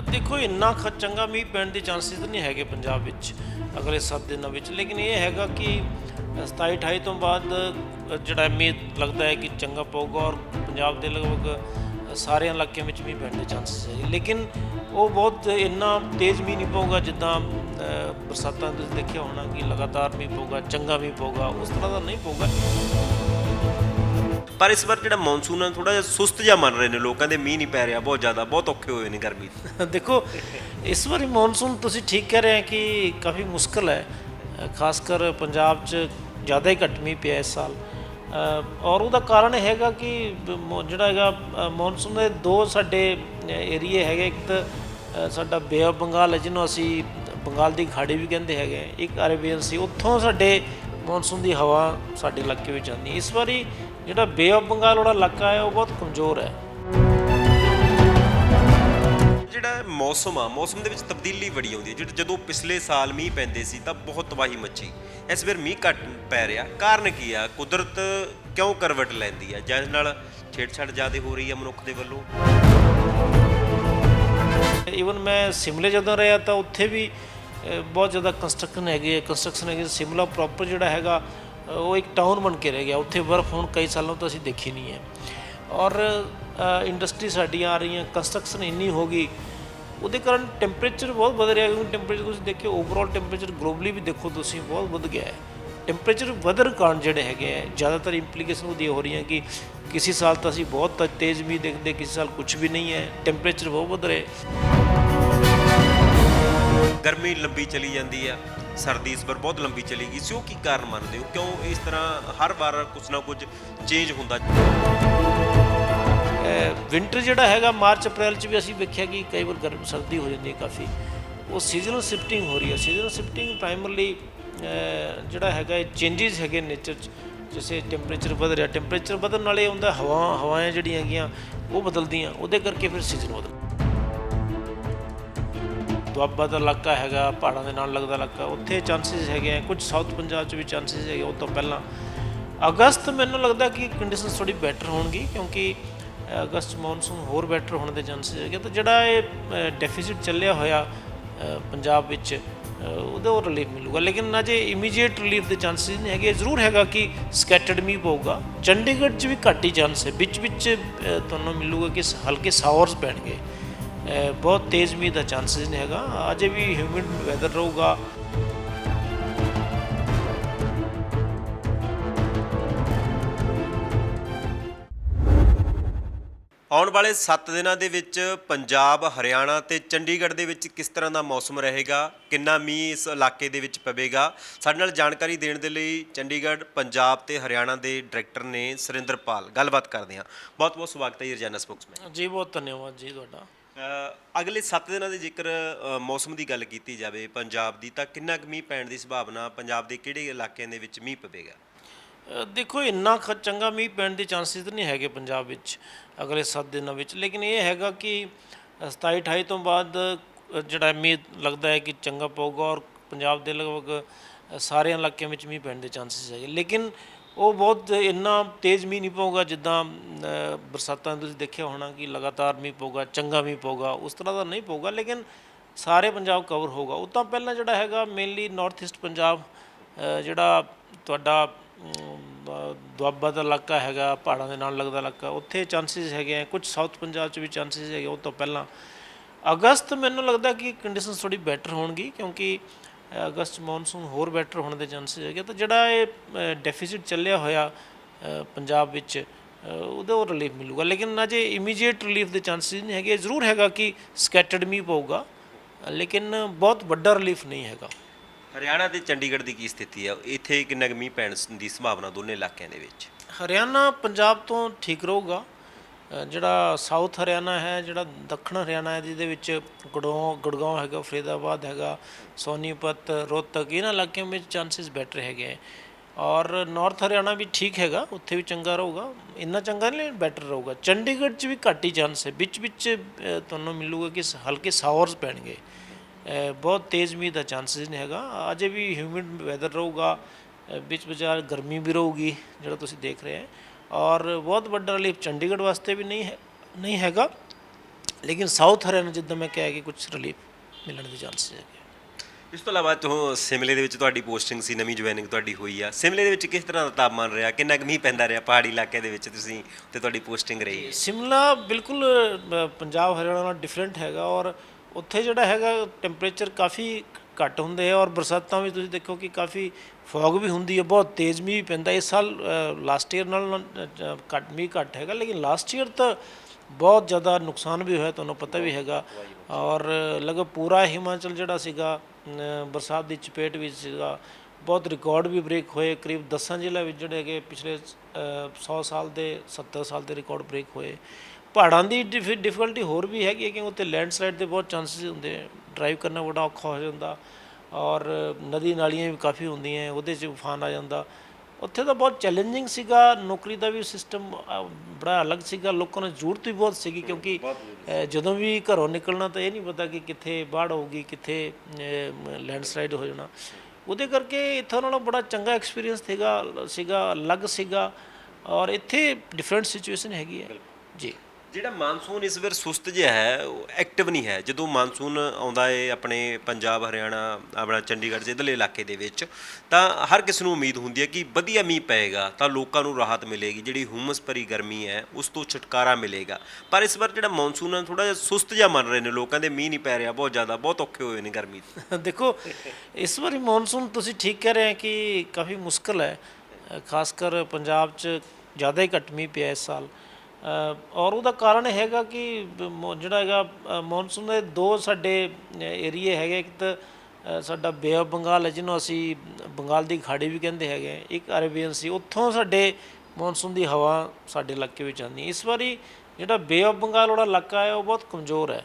ਦੇਖੋ, ਇੰਨਾ ਖ, ਚੰਗਾ ਮੀਂਹ ਪੈਣ ਦੇ ਚਾਂਸਸ ਤਾਂ ਨਹੀਂ ਹੈਗੇ ਪੰਜਾਬ ਵਿੱਚ ਅਗਲੇ 7 ਦਿਨਾਂ ਵਿੱਚ। ਲੇਕਿਨ ਇਹ ਹੈਗਾ ਕਿ 27 28 ਤੋਂ ਬਾਅਦ ਜਿਹੜਾ ਮੀਂਹ ਲੱਗਦਾ ਹੈ ਕਿ ਚੰਗਾ ਪਊਗਾ ਔਰ ਪੰਜਾਬ ਦੇ ਲਗਭਗ ਸਾਰੇ ਇਲਾਕਿਆਂ ਵਿੱਚ ਮੀਂਹ ਪੈਣ ਦੇ ਚਾਂਸਸ ਹੈ। ਲੇਕਿਨ ਉਹ ਬਹੁਤ ਇੰਨਾ ਤੇਜ਼ ਮੀਂਹ ਨਹੀਂ ਪਊਗਾ ਜਿੱਦਾਂ ਬਰਸਾਤਾਂ ਤੁਸੀਂ ਦੇਖਿਆ ਹੋਣਾ ਕਿ ਲਗਾਤਾਰ ਮੀਂਹ ਪਊਗਾ, ਚੰਗਾ ਮੀਂਹ ਪਊਗਾ, ਉਸ ਤਰ੍ਹਾਂ ਦਾ ਨਹੀਂ ਪਊਗਾ। ਪਰ ਇਸ ਵਾਰ ਜਿਹੜਾ ਮੌਨਸੂਨ ਹੈ ਥੋੜਾ ਜਿਹਾ ਸੁਸਤ ਜਿਹਾ ਮੰਨ ਰਹੇ ਨੇ ਲੋਕਾਂ ਦੇ ਮੀਂਹ ਨਹੀਂ ਪੈ ਰਿਹਾ, ਬਹੁਤ ਜ਼ਿਆਦਾ, ਬਹੁਤ ਔਖੇ ਹੋਏ ਨੇ ਗਰਮੀ ਦੇਖੋ, ਇਸ ਵਾਰੀ ਮੌਨਸੂਨ ਤੁਸੀਂ ਠੀਕ ਕਹਿ ਰਹੇ ਹੋ ਕਿ ਕਾਫੀ ਮੁਸ਼ਕਲ ਹੈ। ਖਾਸ ਕਰ ਪੰਜਾਬ 'ਚ ਜ਼ਿਆਦਾ ਹੀ ਘੱਟ ਮੀਂਹ ਪਿਆ ਇਸ ਸਾਲ। ਔਰ ਉਹਦਾ ਕਾਰਨ ਹੈਗਾ ਕਿ ਬ- ਜਿਹੜਾ ਹੈਗਾ ਮੌਨਸੂਨ ਦੇ ਦੋ ਸਾਡੇ ਏਰੀਏ ਹੈਗੇ, ਇੱਕ ਤਾਂ ਸਾਡਾ ਬੇ ਆਫ ਬੰਗਾਲ ਹੈ, ਜਿਹਨੂੰ ਅਸੀਂ ਬੰਗਾਲ ਦੀ ਖਾੜੀ ਵੀ ਕਹਿੰਦੇ ਹੈਗੇ ਇੱਕ ਅਰੇਬੀਅਨ ਸੀ, ਉੱਥੋਂ ਸਾਡੇ ਮੌਨਸੂਨ ਦੀ ਹਵਾ ਸਾਡੇ ਇਲਾਕੇ ਵਿੱਚ ਆਉਂਦੀ। ਇਸ ਵਾਰੀ ਜਿਹੜਾ ਬੇ ਆਫ ਬੰਗਾਲ ਵਾਲਾ ਇਲਾਕਾ ਹੈ ਉਹ ਬਹੁਤ ਕਮਜ਼ੋਰ ਹੈ। ਜਿਹੜਾ ਮੌਸਮ ਆ ਮੌਸਮ ਦੇ ਵਿੱਚ ਤਬਦੀਲੀ ਬੜੀ ਆਉਂਦੀ ਹੈ। ਜਿਹੜਾ ਜਦੋਂ ਪਿਛਲੇ ਸਾਲ ਮੀਂਹ ਪੈਂਦੇ ਸੀ ਤਾਂ ਬਹੁਤ ਤਬਾਹੀ ਮੱਚੀ। ਇਸ ਵਾਰ ਮੀਂਹ ਘੱਟ ਪੈ ਰਿਹਾ। ਕਾਰਨ ਕੀ ਆ? ਕੁਦਰਤ ਕਿਉਂ ਕਰਵਟ ਲੈਂਦੀ ਆ? ਜਿਸ ਨਾਲ ਛੇੜਛਾੜ ਜ਼ਿਆਦਾ ਹੋ ਰਹੀ ਆ ਮਨੁੱਖ ਦੇ ਵੱਲੋਂ? ਈਵਨ ਮੈਂ ਸਿਮਲੇ ਜਦੋਂ ਰਿਹਾ ਤਾਂ ਉੱਥੇ ਵੀ ਬਹੁਤ ਜ਼ਿਆਦਾ ਕੰਸਟਰਕਸ਼ਨ ਹੈਗੀ ਕੰਸਟਰਕਸ਼ਨ ਹੈਗੀ ਸਿਮਲਾ ਪ੍ਰੋਪਰ ਜਿਹੜਾ ਹੈਗਾ ਉਹ ਇੱਕ ਟਾਊਨ ਬਣ ਕੇ ਰਹਿ ਗਿਆ। ਉੱਥੇ ਬਰਫ਼ ਹੁਣ ਕਈ ਸਾਲਾਂ ਤੋਂ ਅਸੀਂ ਦੇਖੀ ਨਹੀਂ ਹੈ। ਔਰ ਇੰਡਸਟਰੀ ਸਾਡੀਆਂ ਆ ਰਹੀਆਂ ਕੰਸਟਰਕਸ਼ਨ ਇੰਨੀ ਹੋ ਗਈ, ਉਹਦੇ ਕਾਰਨ ਟੈਂਪਰੇਚਰ ਬਹੁਤ ਵਧ ਰਿਹਾ। ਕਿਉਂਕਿ ਟੈਂਪਰੇਚਰ ਤੁਸੀਂ ਦੇਖਿਓ ਓਵਰਆਲ ਟੈਂਪਰੇਚਰ ਗਲੋਬਲੀ ਵੀ ਦੇਖੋ ਤੁਸੀਂ, ਬਹੁਤ ਵਧ ਗਿਆ ਹੈ। ਟੈਂਪਰੇਚਰ ਵਧਣ ਕਾਰਨ ਜਿਹੜੇ ਹੈਗੇ ਹੈ, ਜ਼ਿਆਦਾਤਰ ਇੰਪਲੀਕੇਸ਼ਨ ਉਹਦੀ ਹੋ ਰਹੀਆਂ ਕਿ ਕਿਸੇ ਸਾਲ ਤਾਂ ਅਸੀਂ ਬਹੁਤ ਤੇਜ਼ ਵੀ ਦੇਖਦੇ, ਕਿਸੇ ਸਾਲ ਕੁਝ ਵੀ ਨਹੀਂ ਹੈ ਟੈਂਪਰੇਚਰ ਬਹੁਤ ਵਧ ਰਿਹਾ ਗਰਮੀ ਲੰਬੀ ਚਲੀ ਜਾਂਦੀ ਆ ਸਰਦੀ ਇਸ ਵਾਰ ਬਹੁਤ ਲੰਬੀ ਚਲੀ ਗਈ ਸੀ ਉਹ ਕੀ ਕਾਰਨ ਮੰਨਦੇ ਹੋ? ਕਿਉਂ ਇਸ ਤਰ੍ਹਾਂ ਹਰ ਵਾਰ ਕੁਝ ਨਾ ਕੁਝ ਚੇਂਜ ਹੁੰਦਾ? ਵਿੰਟਰ ਜਿਹੜਾ ਹੈਗਾ, ਮਾਰਚ, ਅਪ੍ਰੈਲ ਚ ਵੀ ਅਸੀਂ ਵੇਖਿਆ ਕਿ ਕਈ ਵਾਰ ਗਰਮ ਸਰਦੀ ਹੋ ਜਾਂਦੀ ਹੈ ਕਾਫੀ। ਉਹ ਸੀਜ਼ਨਲ ਸ਼ਿਫਟਿੰਗ ਹੋ ਰਹੀ ਹੈ। ਸੀਜ਼ਨਲ ਸ਼ਿਫਟਿੰਗ ਪ੍ਰਾਇਮਰਲੀ ਜਿਹੜਾ ਹੈਗਾ ਇਹ ਚੇਂਜਸ ਹੈਗੇ ਨੇਚਰ ਚ। ਜਿਵੇਂ ਟੈਂਪਰੇਚਰ ਵਧ ਰਿਹਾ ਟੈਂਪਰੇਚਰ ਵਧਣ ਨਾਲ ਇਹ ਹੁੰਦਾ ਹਵਾ, ਹਵਾਵਾਂ ਜਿਹੜੀਆਂ ਹੈਗੀਆਂ, ਉਹ ਬਦਲਦੀਆਂ। ਉਹਦੇ ਕਰਕੇ ਫਿਰ ਸੀਜ਼ਨ ਬਦਲ ਦੁਆਬਾ ਦਾ ਇਲਾਕਾ ਹੈਗਾ, ਪਹਾੜਾਂ ਦੇ ਨਾਲ ਲੱਗਦਾ ਇਲਾਕਾ, ਉੱਥੇ ਚਾਂਸਸ ਹੈਗੇ ਆ ਕੁਝ ਸਾਊਥ ਪੰਜਾਬ ਚ ਵੀ ਚਾਂਸਸ ਹੈਗੇ ਉਹ ਤੋਂ ਪਹਿਲਾਂ। ਅਗਸਤ ਮੈਨੂੰ ਲੱਗਦਾ ਕਿ ਕੰਡੀਸ਼ਨਸ ਥੋੜੀ ਬੈਟਰ ਹੋਣਗੀ ਕਿਉਂਕਿ ਅਗਸਤ ਮੌਨਸੂਨ ਹੋਰ ਬੈਟਰ ਹੋਣ ਦੇ ਚਾਂਸਸ ਹੈਗੇ ਤਾਂ ਜਿਹੜਾ ਇਹ ਡੈਫਿਸਿਟ ਚੱਲਿਆ ਹੋਇਆ ਪੰਜਾਬ ਵਿੱਚ ਉਹਦੇ ਉਹ ਰਿਲੀਫ ਮਿਲੂਗਾ। ਲੇਕਿਨ ਅਜੇ ਇਮੀਡੀਏਟ ਰਿਲੀਫ ਦੇ ਚਾਂਸਸ ਨਹੀਂ ਹੈਗੇ, ਜ਼ਰੂਰ ਹੈਗਾ ਕਿ ਸਕੈਟਰਡ ਮੀਂਹ ਪਊਗਾ। ਚੰਡੀਗੜ੍ਹ 'ਚ ਵੀ ਘੱਟ ਹੀ ਚਾਂਸ ਹੈ। ਵਿੱਚ ਵਿੱਚ ਤੁਹਾਨੂੰ ਮਿਲੂਗਾ ਕਿ ਹਲਕੇ ਸਾਵਰਸ ਪੈਣਗੇ। ਬਹੁਤ ਤੇਜ਼ ਮੀਂਹ ਦਾ ਚਾਂਸਸ ਨਹੀਂ ਹੈਗਾ। ਅਜੇ ਵੀ ਹਿਊਮਿਡ ਵੈਦਰ ਰਹੂਗਾ। ਆਉਣ ਵਾਲੇ 7 ਦਿਨਾਂ ਦੇ ਵਿੱਚ ਪੰਜਾਬ ਹਰਿਆਣਾ ਤੇ ਚੰਡੀਗੜ੍ਹ ਦੇ ਵਿੱਚ ਕਿਸ ਤਰ੍ਹਾਂ ਦਾ ਮੌਸਮ ਰਹੇਗਾ? ਕਿੰਨਾ ਮੀਂਹ ਇਸ ਇਲਾਕੇ ਦੇ ਵਿੱਚ ਪਵੇਗਾ? ਸਾਡੇ ਨਾਲ ਜਾਣਕਾਰੀ ਦੇਣ ਦੇ ਲਈ ਚੰਡੀਗੜ੍ਹ ਪੰਜਾਬ ਤੇ ਹਰਿਆਣਾ ਦੇ ਡਾਇਰੈਕਟਰ ਨੇ ਸੁਰਿੰਦਰਪਾਲ। ਗੱਲਬਾਤ ਕਰਦੇ ਹਾਂ। ਬਹੁਤ ਬਹੁਤ ਸਵਾਗਤ ਹੈ ਜੀ ਰਜਾਨਾ ਸਪੋਕਸਮੈਨ। ਜੀ ਬਹੁਤ ਧੰਨਵਾਦ ਜੀ ਤੁਹਾਡਾ। ਅਗਲੇ 7 ਦਿਨਾਂ ਦੇ ਜੇਕਰ ਮੌਸਮ ਦੀ ਗੱਲ ਕੀਤੀ ਜਾਵੇ ਪੰਜਾਬ ਦੀ, ਤਾਂ ਕਿੰਨਾ ਕੁ ਮੀਂਹ ਪੈਣ ਦੀ ਸੰਭਾਵਨਾ ਪੰਜਾਬ ਦੇ ਕਿਹੜੇ ਇਲਾਕਿਆਂ ਦੇ ਵਿੱਚ ਮੀਂਹ ਪਵੇਗਾ? ਦੇਖੋ, ਇੰਨਾ ਖ, ਚੰਗਾ ਮੀਂਹ ਪੈਣ ਦੇ ਚਾਂਸਸ ਤਾਂ ਨਹੀਂ ਹੈਗੇ ਪੰਜਾਬ ਵਿੱਚ ਅਗਲੇ 7 ਦਿਨਾਂ ਵਿੱਚ। ਲੇਕਿਨ ਇਹ ਹੈਗਾ ਕਿ 27 28 ਤੋਂ ਬਾਅਦ ਜਿਹੜਾ ਮੀਂਹ ਲੱਗਦਾ ਹੈ ਕਿ ਚੰਗਾ ਪਊਗਾ ਔਰ ਪੰਜਾਬ ਦੇ ਲਗਭਗ ਸਾਰੇ ਇਲਾਕਿਆਂ ਵਿੱਚ ਮੀਂਹ ਪੈਣ ਦੇ ਚਾਂਸਸ ਹੈਗੇ। ਲੇਕਿਨ ਉਹ ਬਹੁਤ ਇੰਨਾ ਤੇਜ਼ ਮੀਂਹ ਨਹੀਂ ਪਊਗਾ ਜਿੱਦਾਂ ਬਰਸਾਤਾਂ ਤੁਸੀਂ ਦੇਖਿਆ ਹੋਣਾ ਕਿ ਲਗਾਤਾਰ ਮੀਂਹ ਪਊਗਾ, ਚੰਗਾ ਮੀਂਹ ਪਊਗਾ, ਉਸ ਤਰ੍ਹਾਂ ਦਾ ਨਹੀਂ ਪਊਗਾ, ਲੇਕਿਨ ਸਾਰੇ ਪੰਜਾਬ ਕਵਰ ਹੋਊਗਾ। ਉਹ ਤਾਂ ਪਹਿਲਾਂ ਜਿਹੜਾ ਹੈਗਾ ਮੇਨਲੀ ਨਾਰਥ ਈਸਟ ਪੰਜਾਬ ਜਿਹੜਾ ਤੁਹਾਡਾ ਦੁਆਬਾ ਦਾ ਇਲਾਕਾ ਹੈਗਾ, ਪਹਾੜਾਂ ਦੇ ਨਾਲ ਲੱਗਦਾ ਇਲਾਕਾ, ਉੱਥੇ ਚਾਂਸਸ ਹੈਗੇ ਆ ਕੁਝ ਸਾਊਥ ਪੰਜਾਬ ਚ ਵੀ ਚਾਂਸਸ ਹੈਗੇ ਉਹ ਤੋਂ ਪਹਿਲਾਂ। ਅਗਸਤ ਮੈਨੂੰ ਲੱਗਦਾ ਕਿ ਕੰਡੀਸ਼ਨਸ ਥੋੜੀ ਬੈਟਰ ਹੋਣਗੀ, ਕਿਉਂਕਿ ਅਗਸਤ ਮੌਨਸੂਨ ਹੋਰ ਬੈਟਰ ਹੋਣ ਦੇ ਚਾਂਸਸ ਹੈਗੇ ਤਾਂ ਜਿਹੜਾ ਇਹ ਡੈਫਿਸਿਟ ਚੱਲਿਆ ਹੋਇਆ ਪੰਜਾਬ ਵਿੱਚ ਉਹਦਾ ਉਹ ਰਿਲੀਫ ਮਿਲੂਗਾ। ਲੇਕਿਨ ਅਜੇ ਇਮੀਡੀਏਟ ਰਿਲੀਫ ਦੇ ਚਾਂਸਸ ਨਹੀਂ ਹੈਗੇ। ਜ਼ਰੂਰ ਹੈਗਾ ਕਿ ਸਕੈਟਰਡ ਮੀਂਹ ਪਊਗਾ ਲੇਕਿਨ ਬਹੁਤ ਵੱਡਾ ਰਿਲੀਫ ਨਹੀਂ ਹੈਗਾ। ਹਰਿਆਣਾ ਤੇ ਚੰਡੀਗੜ੍ਹ ਦੀ ਕੀ ਸਥਿਤੀ ਹੈ ਇੱਥੇ ਕਿੰਨਾ ਕੁ ਮੀਂਹ ਪੈਣ ਦੀ ਸੰਭਾਵਨਾ ਦੋਨੇ ਇਲਾਕਿਆਂ ਦੇ ਵਿੱਚ? ਹਰਿਆਣਾ ਪੰਜਾਬ ਤੋਂ ਠੀਕ ਰਹੂਗਾ। ਜਿਹੜਾ ਸਾਊਥ ਹਰਿਆਣਾ ਹੈ, ਜਿਹੜਾ ਦੱਖਣ ਹਰਿਆਣਾ ਹੈ, ਜਿਹਦੇ ਵਿੱਚ ਗੜੋਂ ਗੁੜਗਾਉਂ ਹੈਗਾ, ਫਰੀਦਾਬਾਦ ਹੈਗਾ, ਸੋਨੀਪਤ, ਰੋਹਤਕ, ਇਹਨਾਂ ਇਲਾਕਿਆਂ ਵਿੱਚ ਚਾਂਸਸ ਬੈਟਰ ਹੈਗੇ ਹੈ। ਔਰ ਨਾਰਥ ਹਰਿਆਣਾ ਵੀ ਠੀਕ ਹੈਗਾ, ਉੱਥੇ ਵੀ ਚੰਗਾ ਰਹੂਗਾ। ਇੰਨਾ ਚੰਗਾ ਨਹੀਂ ਬੈਟਰ ਰਹੂਗਾ। ਚੰਡੀਗੜ੍ਹ 'ਚ ਵੀ ਘੱਟ ਹੀ ਚਾਂਸ ਹੈ। ਵਿੱਚ ਵਿੱਚ ਤੁਹਾਨੂੰ ਮਿਲੂਗਾ ਕਿ ਹਲਕੇ ਸਾਵਰਸ ਪੈਣਗੇ। ਬਹੁਤ ਤੇਜ਼ ਮੀਂਹ ਦਾ ਚਾਂਸਸ ਨਹੀਂ ਹੈਗਾ। ਅਜੇ ਵੀ ਹਿਊਮਿਡ ਵੈਦਰ ਰਹੂਗਾ। ਵਿੱਚ ਵਿਚਾਰ ਗਰਮੀ ਵੀ ਰਹੂਗੀ, ਜਿਹੜਾ ਤੁਸੀਂ ਦੇਖ ਰਹੇ ਹੈ। ਔਰ ਬਹੁਤ ਵੱਡਾ ਰਿਲੀਫ ਚੰਡੀਗੜ੍ਹ ਵਾਸਤੇ ਵੀ ਨਹੀਂ ਹੈ ਨਹੀਂ ਹੈਗਾ। ਲੇਕਿਨ ਸਾਊਥ ਹਰਿਆਣਾ ਜਿੱਦਾਂ ਮੈਂ ਕਿਹਾ ਕਿ ਕੁਝ ਰਿਲੀਫ ਮਿਲਣ ਦੇ ਚਾਂਸਸ ਹੈਗੇ। ਇਸ ਤੋਂ ਇਲਾਵਾ ਤੋਂ ਸਿਮਲੇ ਦੇ ਵਿੱਚ ਤੁਹਾਡੀ ਪੋਸਟਿੰਗ ਸੀ ਨਵੀਂ ਜੁਆਇਨਿੰਗ ਤੁਹਾਡੀ ਹੋਈ ਆ। ਸਿਮਲੇ ਦੇ ਵਿੱਚ ਕਿਸ ਤਰ੍ਹਾਂ ਦਾ ਤਾਪਮਾਨ ਰਿਹਾ? ਕਿੰਨਾ ਕੁ ਮੀਂਹ ਪੈਂਦਾ ਰਿਹਾ ਪਹਾੜੀ ਇਲਾਕੇ ਦੇ ਵਿੱਚ ਤੁਸੀਂ ਤੇ ਤੁਹਾਡੀ ਪੋਸਟਿੰਗ ਰਹੀ? ਸਿਮਲਾ ਬਿਲਕੁਲ ਪੰਜਾਬ ਹਰਿਆਣਾ ਨਾਲ ਡਿਫਰੈਂਟ ਹੈਗਾ ਔਰ ਉੱਥੇ ਜਿਹੜਾ ਹੈਗਾ ਟੈਂਪਰੇਚਰ ਕਾਫੀ ਘੱਟ ਹੁੰਦੇ ਹੈ ਔਰ ਬਰਸਾਤਾਂ ਵੀ ਤੁਸੀਂ ਦੇਖੋ ਕਿ ਕਾਫੀ ਫੌਗ ਵੀ ਹੁੰਦੀ ਹੈ, ਬਹੁਤ ਤੇਜ਼ ਮੀਂਹ ਵੀ ਪੈਂਦਾ ਇਸ ਸਾਲ ਲਾਸਟ ਈਅਰ ਨਾਲ ਘੱਟ, ਮੀਂਹ ਘੱਟ ਹੈਗਾ, ਲੇਕਿਨ ਲਾਸਟ ਈਅਰ ਤਾਂ ਬਹੁਤ ਜ਼ਿਆਦਾ ਨੁਕਸਾਨ ਵੀ ਹੋਇਆ, ਤੁਹਾਨੂੰ ਪਤਾ ਵੀ ਹੈਗਾ। ਔਰ ਲਗਭਗ ਪੂਰਾ ਹਿਮਾਚਲ ਜਿਹੜਾ ਸੀਗਾ ਬਰਸਾਤ ਦੀ ਚਪੇਟ ਵਿੱਚ ਸੀਗਾ, ਬਹੁਤ ਰਿਕਾਰਡ ਵੀ ਬ੍ਰੇਕ ਹੋਏ। ਕਰੀਬ 10 ਜ਼ਿਲ੍ਹਿਆਂ ਵਿੱਚ ਜਿਹੜੇ ਹੈਗੇ ਪਿਛਲੇ 100 ਸਾਲ ਦੇ 70 ਸਾਲ ਦੇ ਰਿਕਾਰਡ ਬ੍ਰੇਕ ਹੋਏ। ਪਹਾੜਾਂ ਦੀ ਡਿਫਿਕਲਟੀ ਹੋਰ ਵੀ ਹੈਗੀ ਹੈ ਕਿ ਉੱਥੇ ਲੈਂਡਸਲਾਈਡ ਦੇ ਬਹੁਤ ਚਾਂਸਸ ਹੁੰਦੇ ਆ। ਡਰਾਈਵ ਕਰਨਾ ਬੜਾ ਔਖਾ ਹੋ ਜਾਂਦਾ ਔਰ ਨਦੀ ਨਾਲੀਆਂ ਵੀ ਕਾਫੀ ਹੁੰਦੀਆਂ ਉਹਦੇ 'ਚ ਉਫਾਨ ਆ ਜਾਂਦਾ। ਉੱਥੇ ਤਾਂ ਬਹੁਤ ਚੈਲੰਜਿੰਗ ਸੀਗਾ ਨੌਕਰੀ ਦਾ ਵੀ ਸਿਸਟਮ ਬੜਾ ਅਲੱਗ ਸੀਗਾ ਲੋਕਾਂ ਨੂੰ ਜ਼ਰੂਰਤ ਵੀ ਬਹੁਤ ਸੀਗੀ ਕਿਉਂਕਿ ਜਦੋਂ ਵੀ ਘਰੋਂ ਨਿਕਲਣਾ ਤਾਂ ਇਹ ਨਹੀਂ ਪਤਾ ਕਿ ਕਿੱਥੇ ਬਾੜ ਹੋਊਗੀ ਕਿੱਥੇ ਲੈਂਡਸਲਾਈਡ ਹੋ ਜਾਣਾ। ਉਹਦੇ ਕਰਕੇ ਇੱਥੋਂ ਨਾਲੋਂ ਬੜਾ ਚੰਗਾ ਐਕਸਪੀਰੀਅੰਸ ਸੀਗਾ ਸੀਗਾ ਅਲੱਗ ਸੀਗਾ ਔਰ ਇੱਥੇ ਡਿਫਰੈਂਟ ਸਿਚੁਏਸ਼ਨ ਹੈਗੀ ਹੈ। ਜੀ। ਜਿਹੜਾ ਮਾਨਸੂਨ ਇਸ ਵਾਰ ਸੁਸਤ ਜਿਹਾ ਹੈ, ਉਹ ਐਕਟਿਵ ਨਹੀਂ ਹੈ। ਜਦੋਂ ਮਾਨਸੂਨ ਆਉਂਦਾ ਏ ਆਪਣੇ ਪੰਜਾਬ, ਹਰਿਆਣਾ, ਆਪਣਾ ਚੰਡੀਗੜ੍ਹ ਜਿਹਦੇ ਇਲਾਕੇ ਦੇ ਵਿੱਚ, ਤਾਂ ਹਰ ਕਿਸ ਨੂੰ ਉਮੀਦ ਹੁੰਦੀ ਹੈ ਕਿ ਵਧੀਆ ਮੀਂਹ ਪਏਗਾ, ਤਾਂ ਲੋਕਾਂ ਨੂੰ ਰਾਹਤ ਮਿਲੇਗੀ। ਜਿਹੜੀ ਹੁਮਸ ਭਰੀ ਗਰਮੀ ਹੈ, ਉਸ ਤੋਂ ਛੁਟਕਾਰਾ ਮਿਲੇਗਾ। ਪਰ ਇਸ ਵਾਰ ਜਿਹੜਾ ਮਾਨਸੂਨ ਹੈ ਥੋੜਾ ਜਿਹਾ ਸੁਸਤ ਜਿਹਾ ਮੰਨ ਰਹੇ ਨੇ ਲੋਕਾਂ ਦੇ, ਮੀਂਹ ਨਹੀਂ ਪੈ ਰਿਹਾ, ਬਹੁਤ ਜ਼ਿਆਦਾ, ਬਹੁਤ ਔਖੇ ਹੋਏ ਨੇ ਗਰਮੀ ਤੋਂ। ਦੇਖੋ, ਇਸ ਵਾਰੀ ਮੌਨਸੂਨ ਤੁਸੀਂ ਠੀਕ ਕਹਿ ਰਹੇ ਹੋ ਕਿ ਕਾਫੀ ਮੁਸ਼ਕਲ ਹੈ। ਖਾਸ ਕਰ ਪੰਜਾਬ 'ਚ ਜ਼ਿਆਦਾ ਹੀ ਘੱਟ ਮੀਂਹ ਪਿਆ ਇਸ ਸਾਲ। ਔਰ ਉਹਦਾ ਕਾਰਨ ਹੈਗਾ ਕਿ ਬ- ਜਿਹੜਾ ਹੈਗਾ ਮੌਨਸੂਨ ਦੇ ਦੋ ਸਾਡੇ ਏਰੀਏ ਹੈਗੇ। ਇੱਕ ਤਾਂ ਸਾਡਾ ਬੇ ਆਫ ਬੰਗਾਲ ਹੈ, ਜਿਹਨੂੰ ਅਸੀਂ ਬੰਗਾਲ ਦੀ ਖਾੜੀ ਵੀ ਕਹਿੰਦੇ ਹੈਗੇ ਇੱਕ ਅਰੇਬੀਅਨ ਸੀ ਉੱਥੋਂ ਸਾਡੇ ਮੌਨਸੂਨ ਦੀ ਹਵਾ ਸਾਡੇ ਇਲਾਕੇ ਵਿੱਚ ਆਉਂਦੀ ਹੈ। ਇਸ ਵਾਰੀ ਜਿਹੜਾ ਬੇ ਆਫ ਬੰਗਾਲ ਵਾਲਾ ਇਲਾਕਾ ਹੈ, ਉਹ ਬਹੁਤ ਕਮਜ਼ੋਰ ਹੈ।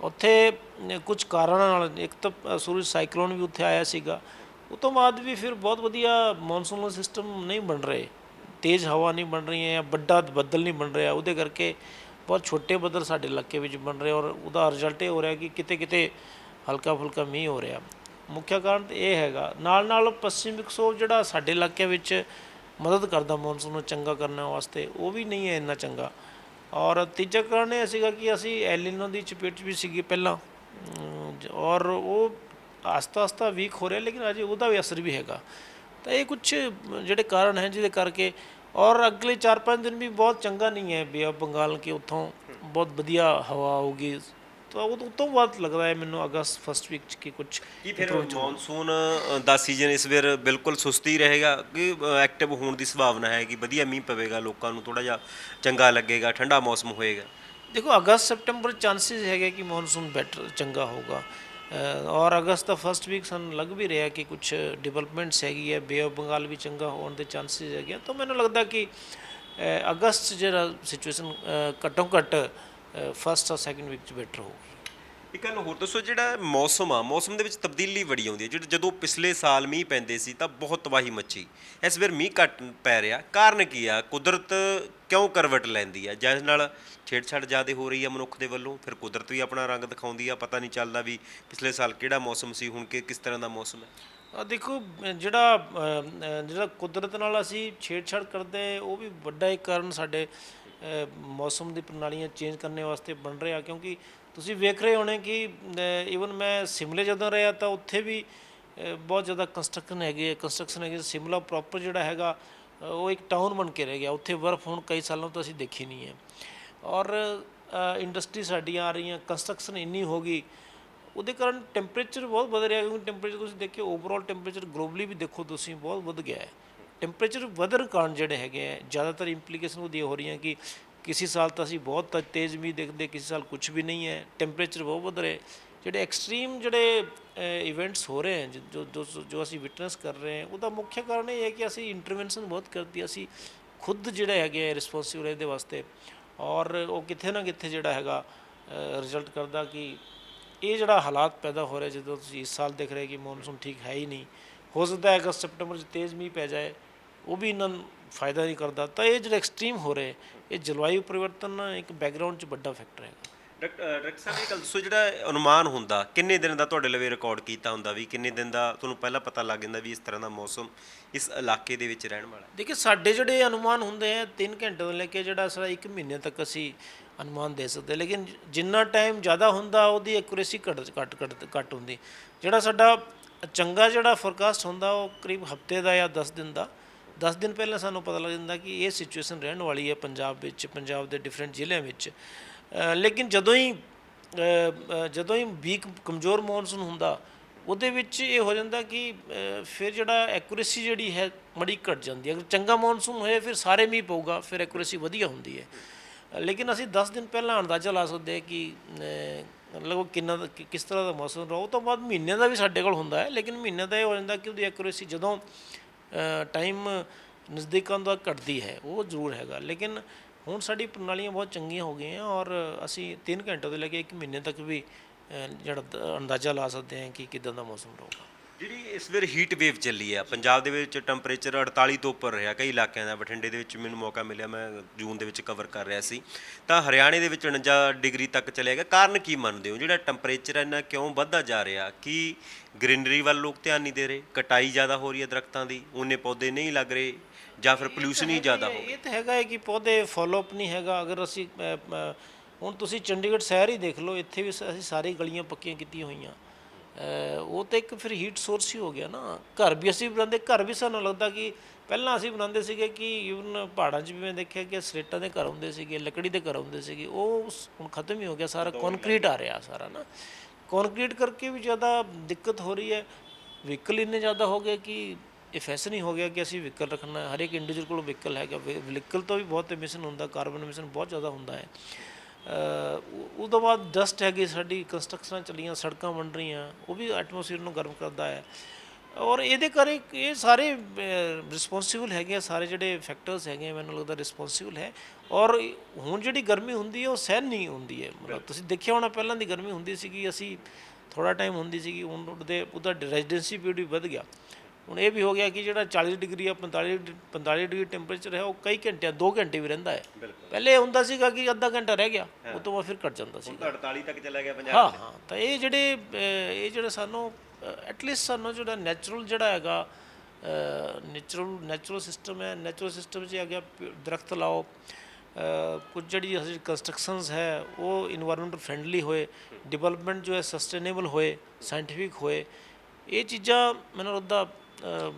ਉੱਥੇ ਕੁਝ ਕਾਰਨਾਂ ਨਾਲ, ਇੱਕ ਤਾਂ ਸੂਰਜ ਸਾਈਕਲੋਨ ਵੀ ਉੱਥੇ ਆਇਆ ਸੀਗਾ। ਉਹ ਤੋਂ ਬਾਅਦ ਵੀ ਫਿਰ ਬਹੁਤ ਵਧੀਆ ਮੌਨਸੂਨ ਸਿਸਟਮ ਨਹੀਂ ਬਣ ਰਹੇ। ਤੇਜ਼ ਹਵਾ ਨਹੀਂ ਬਣ ਰਹੀ ਹੈ ਵੱਡਾ ਬੱਦਲ ਨਹੀਂ ਬਣ ਰਿਹਾ, ਉਹਦੇ ਕਰਕੇ ਬਹੁਤ ਛੋਟੇ ਬੱਦਲ ਸਾਡੇ ਇਲਾਕੇ ਵਿੱਚ ਬਣ ਰਹੇ ਔਰ ਉਹਦਾ ਰਿਜ਼ਲਟ ਇਹ ਹੋ ਰਿਹਾ ਕਿ ਕਿਤੇ ਕਿਤੇ ਹਲਕਾ ਫੁਲਕਾ ਮੀਂਹ ਹੋ ਰਿਹਾ। ਮੁੱਖ ਕਾਰਨ ਤਾਂ ਇਹ ਹੈਗਾ, ਨਾਲ ਨਾਲ ਪੱਛਮੀ ਵਿਕਸੋਪ ਜਿਹੜਾ ਸਾਡੇ ਇਲਾਕੇ ਵਿੱਚ ਮਦਦ ਕਰਦਾ ਮੌਨਸੂਨ ਨੂੰ ਚੰਗਾ ਕਰਨ ਵਾਸਤੇ, ਉਹ ਵੀ ਨਹੀਂ ਹੈ ਇੰਨਾ ਚੰਗਾ। ਔਰ ਤੀਜਾ ਕਾਰਨ ਇਹ ਸੀਗਾ ਕਿ ਅਸੀਂ ਐਲਿਨੋ ਦੀ ਚਪੇਟ 'ਚ ਵੀ ਸੀਗੀ ਪਹਿਲਾਂ ਔਰ ਉਹ ਆਸਤਾ ਆਸਤਾ ਵੀਕ ਹੋ ਰਿਹਾ, ਲੇਕਿਨ ਅਜੇ ਉਹਦਾ ਵੀ ਅਸਰ ਵੀ ਹੈਗਾ। ਤਾਂ ਇਹ ਕੁਝ ਜਿਹੜੇ ਕਾਰਨ ਹੈ ਜਿਹਦੇ ਕਰਕੇ। ਔਰ ਅਗਲੇ 4-5 ਦਿਨ ਵੀ ਬਹੁਤ ਚੰਗਾ ਨਹੀਂ ਹੈ ਬੇ ਬੰਗਾਲ ਕੇ ਉੱਥੋਂ ਬਹੁਤ ਵਧੀਆ ਹਵਾ ਆਊਗੀ। ਤਾਂ ਉਹ ਤੋਂ ਤੋਂ ਬਾਅਦ ਲੱਗਦਾ ਹੈ ਮੈਨੂੰ ਅਗਸਤ ਫਸਟ ਵੀਕ ਚ ਕਿ ਕੁਝ ਕੀ ਫਿਰ ਮੌਨਸੂਨ ਦਾ ਸੀਜ਼ਨ ਇਸ ਵਾਰ ਬਿਲਕੁਲ ਸੁਸਤੀ ਰਹੇਗਾ? ਕਿ ਐਕਟਿਵ ਹੋਣ ਦੀ ਸੰਭਾਵਨਾ ਹੈ ਕਿ ਵਧੀਆ ਮੀਂਹ ਪਵੇਗਾ ਲੋਕਾਂ ਨੂੰ ਥੋੜਾ ਜਿਹਾ ਚੰਗਾ ਲੱਗੇਗਾ ਠੰਡਾ ਮੌਸਮ ਹੋਏਗਾ? ਦੇਖੋ ਅਗਸਤ ਸਪਟੈਂਬਰ ਚਾਂਸਸ ਹੈਗੇ ਕਿ ਮੌਨਸੂਨ ਬੈਟਰ ਚੰਗਾ ਹੋਗਾ ਔਰ ਅਗਸਤ ਦਾ ਫਸਟ ਵੀਕ ਸਾਨੂੰ ਲੱਗ ਵੀ ਰਿਹਾ ਕਿ ਕੁਝ ਡਿਵੈਲਪਮੈਂਟਸ ਹੈਗੀ ਹੈ ਬੇ ਆਫ ਬੰਗਾਲ ਵੀ ਚੰਗਾ ਹੋਣ ਦੇ ਚਾਂਸਸ ਹੈਗੇ ਤਾਂ ਮੈਨੂੰ ਲੱਗਦਾ ਕਿ ਅਗਸਤ 'ਚ ਜਿਹੜਾ ਸਿਚੁਏਸ਼ਨ ਘੱਟੋ ਘੱਟ ਫਸਟ ਔਰ ਸੈਕੰਡ ਵੀਕ ਚ ਬੈਟਰ ਹੋਊਗੀ। ਇੱਕ ਗੱਲ ਹੋਰ ਦੱਸੋ, ਜਿਹੜਾ ਮੌਸਮ ਆ, ਮੌਸਮ ਦੇ ਵਿੱਚ ਤਬਦੀਲੀ ਬੜੀ ਆਉਂਦੀ ਹੈ। ਜਿਹੜਾ ਜਦੋਂ ਪਿਛਲੇ ਸਾਲ ਮੀਂਹ ਪੈਂਦੇ ਸੀ ਤਾਂ ਬਹੁਤ ਤਬਾਹੀ ਮੱਚੀ। ਇਸ ਵਾਰ ਮੀਂਹ ਘੱਟ ਪੈ ਰਿਹਾ। ਕਾਰਨ ਕੀ ਆ? ਕੁਦਰਤ ਕਿਉਂ ਕਰਵਟ ਲੈਂਦੀ ਆ? ਜਿਸ ਨਾਲ ਛੇੜਛਾੜ ਜ਼ਿਆਦਾ ਹੋ ਰਹੀ ਆ ਮਨੁੱਖ ਦੇ ਵੱਲੋਂ? ਫਿਰ ਕੁਦਰਤ ਵੀ ਆਪਣਾ ਰੰਗ ਦਿਖਾਉਂਦੀ ਆ, ਪਤਾ ਨਹੀਂ ਚੱਲਦਾ ਵੀ ਪਿਛਲੇ ਸਾਲ ਕਿਹੜਾ ਮੌਸਮ ਸੀ, ਹੁਣ ਕਿ, ਕਿਸ ਤਰ੍ਹਾਂ ਦਾ ਮੌਸਮ ਹੈ? ਆ ਦੇਖੋ ਜਿਹੜਾ ਜਿਹੜਾ ਕੁਦਰਤ ਨਾਲ ਅਸੀਂ ਛੇੜਛਾੜ ਕਰਦੇ ਉਹ ਵੀ ਵੱਡਾ ਇੱਕ ਕਾਰਨ ਸਾਡੇ ਮੌਸਮ ਦੀ ਪ੍ਰਣਾਲੀਆਂ ਚੇਂਜ ਕਰਨ ਵਾਸਤੇ ਬਣ ਰਿਹਾ ਕਿਉਂਕਿ ਤੁਸੀਂ ਵੇਖ ਰਹੇ ਹੋਣੇ ਕਿ ਇਵਨ ਮੈਂ ਸਿਮਲੇ ਜਦੋਂ ਰਿਹਾ ਤਾਂ ਉੱਥੇ ਵੀ ਬਹੁਤ ਜ਼ਿਆਦਾ ਕੰਸਟਰਕਸ਼ਨ ਹੈਗੇ ਕੰਸਟਰਕਸ਼ਨ ਹੈਗੇ, ਸਿਮਲਾ ਪ੍ਰੋਪਰ ਜਿਹੜਾ ਹੈਗਾ ਉਹ ਇੱਕ ਟਾਊਨ ਬਣ ਕੇ ਰਹਿ ਗਿਆ। ਉੱਥੇ ਬਰਫ਼ ਹੁਣ ਕਈ ਸਾਲਾਂ ਤੋਂ ਅਸੀਂ ਦੇਖੀ ਨਹੀਂ ਹੈ। ਔਰ ਇੰਡਸਟਰੀ ਸਾਡੀਆਂ ਆ ਰਹੀਆਂ ਕੰਸਟਰਕਸ਼ਨ ਇੰਨੀ ਹੋ ਗਈ, ਉਹਦੇ ਕਾਰਨ ਟੈਂਪਰੇਚਰ ਬਹੁਤ ਵਧ ਰਿਹਾ ਕਿਉਂਕਿ ਟੈਂਪਰੇਚਰ ਤੁਸੀਂ ਦੇਖਿਓ ਓਵਰਆਲ ਟੈਂਪਰੇਚਰ ਗਲੋਬਲੀ ਵੀ ਦੇਖੋ ਤੁਸੀਂ ਬਹੁਤ ਵੱਧ ਗਿਆ ਹੈ। ਟੈਂਪਰੇਚਰ ਵਧਣ ਕਾਰਨ ਜਿਹੜੇ ਹੈਗੇ ਹੈ, ਜ਼ਿਆਦਾਤਰ ਇੰਪਲੀਕੇਸ਼ਨ ਉਹਦੀ ਹੋ ਰਹੀਆਂ ਕਿ ਕਿਸੇ ਸਾਲ ਤਾਂ ਅਸੀਂ ਬਹੁਤ ਤੇਜ਼ ਮੀਂਹ ਦੇਖਦੇ, ਕਿਸੇ ਸਾਲ ਕੁਝ ਵੀ ਨਹੀਂ ਹੈ। ਟੈਂਪਰੇਚਰ ਬਹੁਤ ਵਧ ਰਿਹਾ ਜਿਹੜੇ ਐਕਸਟ੍ਰੀਮ ਜਿਹੜੇ ਇਵੈਂਟਸ ਹੋ ਰਹੇ ਹਨ, ਜੋ ਜੋ ਜੋ ਅਸੀਂ ਵਿਟਨੈਸ ਕਰ ਰਹੇ ਹਾਂ, ਉਹਦਾ ਮੁੱਖ ਕਾਰਨ ਇਹ ਹੈ ਕਿ ਅਸੀਂ ਇੰਟਰਵੈਂਸ਼ਨ ਬਹੁਤ ਕਰਦੀ, ਅਸੀਂ ਖੁਦ ਜਿਹੜੇ ਹੈਗੇ ਰਿਸਪੌਂਸਿਬਲ ਇਹਦੇ ਵਾਸਤੇ, ਔਰ ਉਹ ਕਿੱਥੇ ਨਾ ਕਿੱਥੇ ਜਿਹੜਾ ਹੈਗਾ ਰਿਜ਼ਲਟ ਕਰਦਾ ਕਿ ਇਹ ਜਿਹੜਾ ਹਾਲਾਤ ਪੈਦਾ ਹੋ ਰਿਹਾ, ਜਦੋਂ ਤੁਸੀਂ ਇਸ ਸਾਲ ਦੇਖ ਰਹੇ ਕਿ ਮੌਨਸੂਨ ਠੀਕ ਹੈ ਹੀ ਨਹੀਂ, ਹੋ ਸਕਦਾ ਹੈ ਅਗਸਤ ਸਪਟੰਬਰ 'ਚ ਤੇਜ਼ ਮੀਂਹ ਪੈ ਜਾਏ, ਉਹ ਵੀ ਇਹਨਾਂ ਨੂੰ ਫਾਇਦਾ ਨਹੀਂ ਕਰਦਾ, ਤਾਂ ਇਹ ਜਿਹੜਾ ਐਕਸਟ੍ਰੀਮ ਹੋ ਰਹੇ, ਇਹ ਜਲਵਾਯੂ ਪਰਿਵਰਤਨ ਇੱਕ ਬੈਕਗ੍ਰਾਉਂਡ 'ਚ ਵੱਡਾ ਫੈਕਟਰ ਹੈ ਡਾਕਟਰ ਸਾਹਿਬ, ਇਹ ਗੱਲ ਦੱਸੋ, ਜਿਹੜਾ ਅਨੁਮਾਨ ਹੁੰਦਾ, ਕਿੰਨੇ ਦਿਨ ਦਾ ਤੁਹਾਡੇ ਲਵੇ ਰਿਕਾਰਡ ਕੀਤਾ ਹੁੰਦਾ ਵੀ, ਕਿੰਨੇ ਦਿਨ ਦਾ ਤੁਹਾਨੂੰ ਪਹਿਲਾਂ ਪਤਾ ਲੱਗ ਜਾਂਦਾ ਵੀ ਇਸ ਤਰ੍ਹਾਂ ਦਾ ਮੌਸਮ ਇਸ ਇਲਾਕੇ ਦੇ ਵਿੱਚ ਰਹਿਣ ਵਾਲਾ ਹੈ? ਦੇਖਿਏ ਸਾਡੇ ਜਿਹੜੇ ਅਨੁਮਾਨ ਹੁੰਦੇ ਆ 3 ਘੰਟੇ ਤੋਂ ਲੈ ਕੇ ਜਿਹੜਾ ਸਾਡਾ 1 ਮਹੀਨੇ ਤੱਕ ਅਸੀਂ ਅਨੁਮਾਨ ਦੇ ਸਕਦੇ ਲੇਕਿਨ ਜਿੰਨਾ ਟਾਈਮ ਜ਼ਿਆਦਾ ਹੁੰਦਾ, ਉਹਦੀ ਐਕੂਰੇਸੀ ਘੱਟ ਘੱਟ ਘੱਟ ਘੱਟ ਹੁੰਦੀ। ਜਿਹੜਾ ਸਾਡਾ ਚੰਗਾ ਜਿਹੜਾ ਫੋਰਕਾਸਟ ਹੁੰਦਾ, ਉਹ ਕਰੀਬ ਹਫ਼ਤੇ ਦਾ ਜਾਂ 10 ਦਿਨ ਦਾ। 10 ਦਿਨ ਪਹਿਲਾਂ ਸਾਨੂੰ ਪਤਾ ਲੱਗ ਜਾਂਦਾ ਕਿ ਇਹ ਸਿਚੁਏਸ਼ਨ ਰਹਿਣ ਵਾਲੀ ਹੈ ਪੰਜਾਬ ਵਿੱਚ, ਪੰਜਾਬ ਦੇ ਡਿਫਰੈਂਟ ਜ਼ਿਲ੍ਹਿਆਂ ਵਿੱਚ। ਲੇਕਿਨ ਜਦੋਂ ਹੀ ਜਦੋਂ ਹੀ ਵੀਕ ਕਮਜ਼ੋਰ ਮੌਨਸੂਨ ਹੁੰਦਾ ਉਹਦੇ ਵਿੱਚ ਇਹ ਹੋ ਜਾਂਦਾ ਕਿ ਫਿਰ ਜਿਹੜਾ ਐਕੂਰੇਸੀ ਜਿਹੜੀ ਹੈ ਮੜੀ ਘਟ ਜਾਂਦੀ ਹੈ। ਅਗਰ ਚੰਗਾ ਮੌਨਸੂਨ ਹੋਏ ਫਿਰ ਸਾਰੇ ਮੀਂਹ ਪਊਗਾ ਫਿਰ ਐਕੂਰੇਸੀ ਵਧੀਆ ਹੁੰਦੀ ਹੈ। ਲੇਕਿਨ ਅਸੀਂ 10 ਦਿਨ ਪਹਿਲਾਂ ਅੰਦਾਜ਼ਾ ਲਾ ਸਕਦੇ ਹਾਂ ਕਿ ਅ, ਮਤਲਬ ਕਿੰਨਾ ਕਿਸ ਤਰ੍ਹਾਂ ਦਾ ਮੌਸਮ ਰਹੋ। ਉਹ ਤੋਂ ਬਾਅਦ ਮਹੀਨੇ ਦਾ ਵੀ ਸਾਡੇ ਕੋਲ ਹੁੰਦਾ ਹੈ ਲੇਕਿਨ ਮਹੀਨੇ ਦਾ ਇਹ ਹੋ ਜਾਂਦਾ ਕਿ ਉਹਦੀ ਐਕੂਰੇਸੀ ਜਦੋਂ ਟਾਈਮ ਨਜ਼ਦੀਕਾਂ ਦਾ ਘਟਦੀ ਹੈ ਉਹ ਜ਼ਰੂਰ ਹੈਗਾ। ਲੇਕਿਨ ਹੁਣ ਸਾਡੀ ਪ੍ਰਣਾਲੀਆਂ ਬਹੁਤ ਚੰਗੀਆਂ ਹੋ ਗਈਆਂ ਔਰ ਅਸੀਂ 3 ਘੰਟੇ ਤੋਂ ਲੈ ਕੇ 1 ਮਹੀਨੇ ਤੱਕ ਵੀ ਜਿਹੜਾ ਅੰਦਾਜ਼ਾ ਲਾ ਸਕਦੇ ਹਾਂ ਕਿ ਕਿਦਾਂ ਦਾ ਮੌਸਮ ਰਹੂਗਾ। ਜਿਹੜੀ ਇਸ ਵੇਰ ਹੀਟ ਵੇਵ ਚੱਲੀ ਆ ਪੰਜਾਬ ਦੇ ਵਿੱਚ ਟੈਂਪਰੇਚਰ 48 ਤੋਂ ਉੱਪਰ ਰਿਹਾ ਕਈ ਇਲਾਕਿਆਂ ਦਾ ਬਠਿੰਡੇ ਦੇ ਵਿੱਚ ਮੈਨੂੰ ਮੌਕਾ ਮਿਲਿਆ ਮੈਂ ਜੂਨ ਦੇ ਵਿੱਚ ਕਵਰ ਕਰ ਰਿਹਾ ਸੀ। ਤਾਂ ਹਰਿਆਣੇ ਦੇ ਵਿੱਚ 49 ਡਿਗਰੀ ਤੱਕ ਚਲਿਆ ਗਿਆ ਕਾਰਨ ਕੀ ਮੰਨਦੇ ਹੋ? ਜਿਹੜਾ ਟੈਂਪਰੇਚਰ ਇੰਨਾ ਕਿਉਂ ਵੱਧਦਾ ਜਾ ਰਿਹਾ? ਕੀ ਗ੍ਰੀਨਰੀ ਵੱਲ ਲੋਕ ਧਿਆਨ ਨਹੀਂ ਦੇ ਰਹੇ? ਕਟਾਈ ਜ਼ਿਆਦਾ ਹੋ ਰਹੀ ਹੈ ਦਰਖਤਾਂ ਦੀ ਉਹਨੇ ਪੌਦੇ ਨਹੀਂ ਲੱਗ ਰਹੇ ਜਾਂ ਫਿਰ ਪੋਲਿਊਸ਼ਨ ਹੀ ਜ਼ਿਆਦਾ ਹੋ ਇਹ ਤਾਂ ਹੈਗਾ ਹੈ ਕਿ ਪੌਦੇ ਫਾਲੋ ਅਪ ਨਹੀਂ ਹੈਗਾ। ਅਗਰ ਅਸੀਂ ਹੁਣ ਤੁਸੀਂ ਚੰਡੀਗੜ੍ਹ ਸ਼ਹਿਰ ਹੀ ਦੇਖ ਲਓ ਇੱਥੇ ਵੀ ਅਸੀਂ ਸਾਰੀ ਗਲੀਆਂ ਪੱਕੀਆਂ ਕੀਤੀਆਂ ਹੋਈਆਂ। ਉਹ ਤਾਂ ਇੱਕ ਫਿਰ ਹੀਟ ਸੋਰਸ ਹੀ ਹੋ ਗਿਆ ਨਾ। ਘਰ ਵੀ ਅਸੀਂ ਬਣਾਉਂਦੇ, ਘਰ ਵੀ ਸਾਨੂੰ ਲੱਗਦਾ ਕਿ ਪਹਿਲਾਂ ਅਸੀਂ ਬਣਾਉਂਦੇ ਸੀਗੇ ਕਿ ਇਵਨ ਪਹਾੜਾਂ 'ਚ ਵੀ ਮੈਂ ਦੇਖਿਆ ਕਿ ਸਲੇਟਾਂ ਦੇ ਘਰ ਹੁੰਦੇ ਸੀਗੇ, ਲੱਕੜੀ ਦੇ ਘਰ ਹੁੰਦੇ ਸੀਗੇ। ਉਹ ਹੁਣ ਖਤਮ ਹੀ ਹੋ ਗਿਆ ਸਾਰਾ ਕੰਕਰੀਟ ਆ ਰਿਹਾ ਸਾਰਾ ਨਾ। ਕੰਕਰੀਟ ਕਰਕੇ ਵੀ ਜ਼ਿਆਦਾ ਦਿੱਕਤ ਹੋ ਰਹੀ ਹੈ। ਵਹੀਕਲ ਇੰਨੇ ਜ਼ਿਆਦਾ ਹੋ ਗਏ ਕਿ ਇਹ ਫੈਸ਼ਨ ਹੀ ਹੋ ਗਿਆ ਕਿ ਅਸੀਂ ਵਹੀਕਲ ਰੱਖਣਾ। ਹਰ ਇੱਕ ਇੰਡੀਵਿਜੂਅਲ ਕੋਲ ਵਹੀਕਲ ਹੈਗਾ। ਵਹੀਕਲ ਤੋਂ ਵੀ ਬਹੁਤ ਐਮਿਸ਼ਨ ਹੁੰਦਾ ਕਾਰਬਨ ਐਮਿਸ਼ਨ ਬਹੁਤ ਜ਼ਿਆਦਾ ਹੁੰਦਾ ਹੈ। ਅ, ਉਹ- ਤੋਂ ਬਾਅਦ ਡਸਟ ਹੈਗੀ ਸਾਡੀ ਕੰਸਟਰਕਸ਼ਨਾਂ ਚੱਲੀਆਂ ਸੜਕਾਂ ਬਣ ਰਹੀਆਂ ਉਹ ਵੀ ਐਟਮੋਸਫੀਅਰ ਨੂੰ ਗਰਮ ਕਰਦਾ ਹੈ। ਔਰ ਇਹਦੇ ਕਰੇ ਇਹ ਸਾਰੇ ਰਿਸਪੌਂਸਿਬਲ ਹੈਗੇ ਆ ਸਾਰੇ ਜਿਹੜੇ ਫੈਕਟਰਸ ਹੈਗੇ ਆ, ਮੈਨੂੰ ਲੱਗਦਾ ਰਿਸਪੌਂਸਿਬਲ ਹੈ। ਔਰ ਹੁਣ ਜਿਹੜੀ ਗਰਮੀ ਹੁੰਦੀ ਹੈ ਉਹ ਸਹਿਨ ਨਹੀਂ ਹੁੰਦੀ ਹੈ। ਮਤਲਬ ਤੁਸੀਂ ਦੇਖਿਆ ਹੋਣਾ ਪਹਿਲਾਂ ਦੀ ਗਰਮੀ ਹੁੰਦੀ ਸੀਗੀ ਅਸੀਂ ਥੋੜਾ ਟਾਈਮ ਹੁੰਦੀ ਸੀਗੀ ਹੁਣ ਉਹਦੇ ਉਹਦਾ ਰੈਜ਼ੀਡੈਂਸੀ ਪੀਰੀਅਡ ਵੀ ਵੱਧ ਗਿਆ। ਹੁਣ ਇਹ ਵੀ ਹੋ ਗਿਆ ਕਿ ਜਿਹੜਾ 40 ਡਿਗਰੀ ਆ 45 ਡਿ- 45 ਡਿਗਰੀ ਟੈਂਪਰੇਚਰ ਹੈ ਉਹ ਕਈ ਘੰਟਿਆਂ 2 ਘੰਟੇ ਵੀ ਰਹਿੰਦਾ ਹੈ। ਪਹਿਲੇ ਹੁੰਦਾ ਸੀਗਾ ਕਿ ਅੱਧਾ ਘੰਟਾ ਰਹਿ ਗਿਆ ਉਹ ਤੋਂ ਬਾਅਦ ਫਿਰ ਘਟ ਜਾਂਦਾ ਸੀ 48 ਤੱਕ ਚਲਾ ਗਿਆ ਪੰਜਾਬ ਹਾਂ ਹਾਂ ਤਾਂ ਇਹ ਜਿਹੜੇ ਇਹ ਜਿਹੜੇ ਸਾਨੂੰ ਐਟਲੀਸਟ ਸਾਨੂੰ ਜਿਹੜਾ ਨੈਚੁਰਲ ਜਿਹੜਾ ਹੈਗਾ ਨੈਚੁਰਲ ਨੈਚੁਰਲ ਸਿਸਟਮ ਹੈ ਨੈਚੁਰਲ ਸਿਸਟਮ 'ਚ ਹੈਗਾ ਪ- ਦਰਖਤ ਲਾਓ ਕੁਝ ਜਿਹੜੀ ਅਸੀਂ ਕੰਸਟਰਕਸ਼ਨਸ ਹੈ ਉਹ ਇਨਵਾਇਰਨਮੈਂਟ ਫ੍ਰੈਂਡਲੀ ਹੋਏ ਡਿਵੈਲਪਮੈਂਟ ਜੋ ਹੈ ਸਸਟੇਨੇਬਲ ਹੋਏ ਸਾਇੰਟੀਫਿਕ ਹੋਏ ਇਹ ਚੀਜ਼ਾਂ ਮੈਨੂੰ ਲੱਗਦਾ